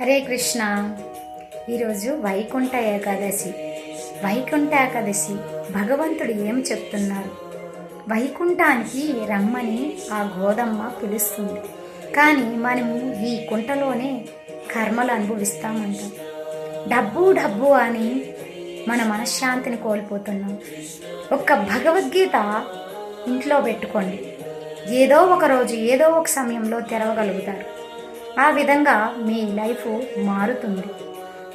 హరే కృష్ణ. ఈరోజు వైకుంఠ ఏకాదశి. వైకుంఠ ఏకాదశి భగవంతుడు ఏం చెప్తున్నారు? వైకుంఠానికి రమ్మని ఆ గోదమ్మ పిలుస్తుంది. కానీ మనము ఈ కుంటలోనే కర్మలు అనుభవిస్తామంటాం. డబ్బు డబ్బు అని మన మనశ్శాంతిని కోల్పోతున్నాం. ఒక్క భగవద్గీత ఇంట్లో పెట్టుకోండి. ఏదో ఒక రోజు ఏదో ఒక సమయంలో తెరవగలుగుతారు. ఆ విధంగా మీ లైఫ్ మారుతుంది.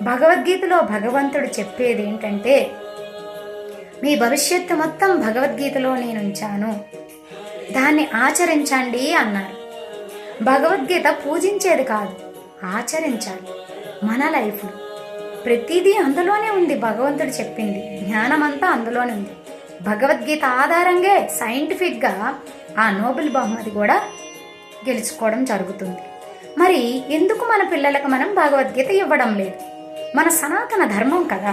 భగవద్గీతలో భగవంతుడు చెప్పేది ఏంటంటే మీ భవిష్యత్తు మొత్తం భగవద్గీతలో నేను ఉంచాను దాన్ని ఆచరించండి అన్నారు. భగవద్గీత పూజించేది కాదు ఆచరించాలి. మన లైఫ్. ప్రతిదీ అందులోనే ఉంది భగవంతుడు చెప్పింది. జ్ఞానమంతా అందులోనే ఉంది. భగవద్గీత ఆధారంగా సైంటిఫిక్గా ఆ నోబెల్ బహుమతి కూడా గెలుచుకోవడం జరుగుతుంది. మరి ఎందుకు మన పిల్లలకు మనం భగవద్గీత ఇవ్వడం లేదు? మన సనాతన ధర్మం కదా.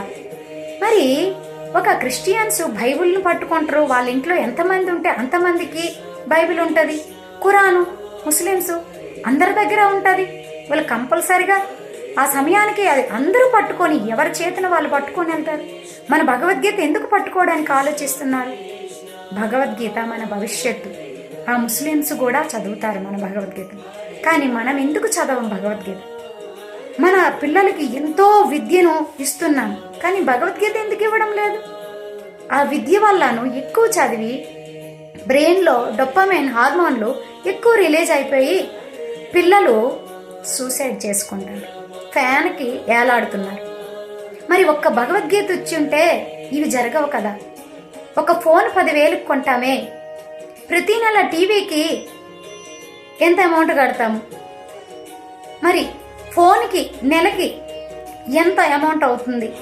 మరి ఒక క్రిస్టియన్స్ బైబిల్ను పట్టుకుంటారు వాళ్ళ ఇంట్లో ఎంతమంది ఉంటే అంతమందికి బైబిల్ ఉంటుంది. ఖురాను ముస్లిమ్స్ అందరి దగ్గర ఉంటుంది. వాళ్ళు కంపల్సరిగా ఆ సమయానికి అది అందరూ పట్టుకొని ఎవరి చేతన వాళ్ళు పట్టుకొని వెళ్తారు? మన భగవద్గీత ఎందుకు పట్టుకోవడానికి ఆలోచిస్తున్నారు? భగవద్గీత మన భవిష్యత్తు. ఆ ముస్లిమ్స్ కూడా చదువుతారు మన భగవద్గీత కానీ మనం ఎందుకు చదవం భగవద్గీత? మన పిల్లలకి ఎంతో విద్యను ఇస్తున్నాం కానీ భగవద్గీత ఎందుకు ఇవ్వడం లేదు? ఆ విద్య వల్లను ఎక్కువ చదివి బ్రెయిన్లో డొప్పమైన్ హార్మోన్లు ఎక్కువ రిలీజ్ అయిపోయి పిల్లలు సూసైడ్ చేసుకుంటారు ఫ్యాన్కి ఏలాడుతున్నారు. మరి ఒక్క భగవద్గీత వచ్చి ఉంటే ఇవి జరగవు కదా? ఒక ఫోన్ పదివేలకు కొంటామే. ప్రతి నెల టీవీకి ఎంత అమౌంట్ కడతాము? మరి ఫోన్కి నెలకి ఎంత అమౌంట్ అవుతుంది?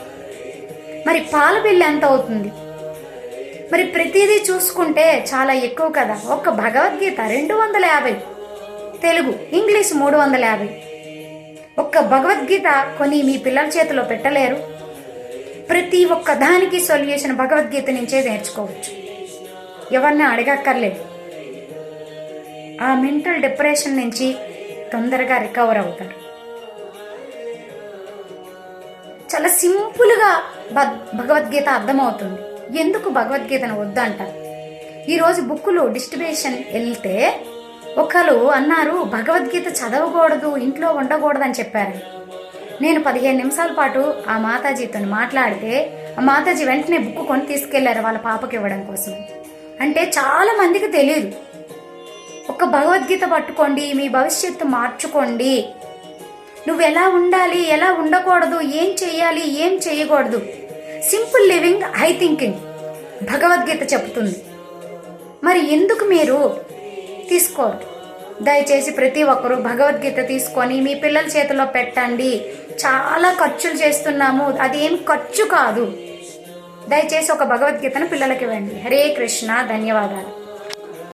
మరి పాల బిల్లు ఎంత అవుతుంది? మరి ప్రతిదీ చూసుకుంటే చాలా ఎక్కువ కదా? ఒక్క భగవద్గీత రెండు వందల యాభై తెలుగు ఇంగ్లీష్ మూడు వందల యాభై. ఒక్క భగవద్గీత కొని మీ పిల్లల చేతిలో పెట్టలేరు. ప్రతి ఒక్క దానికి సొల్యూషన్ భగవద్గీత నుంచే నేర్చుకోవచ్చు. ఎవరిని అడగక్కర్లేదు. ఆ మెంటల్ డిప్రెషన్ నుంచి తొందరగా రికవర్ అవుతారు. చాలా సింపుల్గా భగవద్గీత అర్థమవుతుంది. ఎందుకు భగవద్గీతను వద్దంటారు? ఈరోజు బుక్కులు డిస్ట్రిబ్యూషన్ వెళ్తే ఒకరు అన్నారు భగవద్గీత చదవకూడదు ఇంట్లో ఉండకూడదు అని చెప్పారు. నేను పదిహేను నిమిషాల పాటు ఆ మాతాజీతో మాట్లాడితే ఆ మాతాజీ వెంటనే బుక్ కొని తీసుకెళ్ళారు వాళ్ళ పాపకి ఇవ్వడం కోసం. అంటే చాలా మందికి తెలియదు ఒక భగవద్గీత పట్టుకోండి మీ భవిష్యత్తు మార్చుకోండి. నువ్వు ఎలా ఉండాలి ఎలా ఉండకూడదు ఏం చేయాలి ఏం చేయకూడదు. Simple living high thinking. Bhagavad Gita చెప్తుంది. మరి ఎందుకు మీరు తీసుకోరు? దయచేసి ప్రతి ఒక్కరూ భగవద్గీత తీసుకొని మీ పిల్లల చేతిలో పెట్టండి. చాలా ఖర్చులు చేస్తున్నాము అది ఏం ఖర్చు కాదు. దయచేసి ఒక భగవద్గీతను పిల్లలకి ఇవ్వండి. హరే కృష్ణ ధన్యవాదాలు.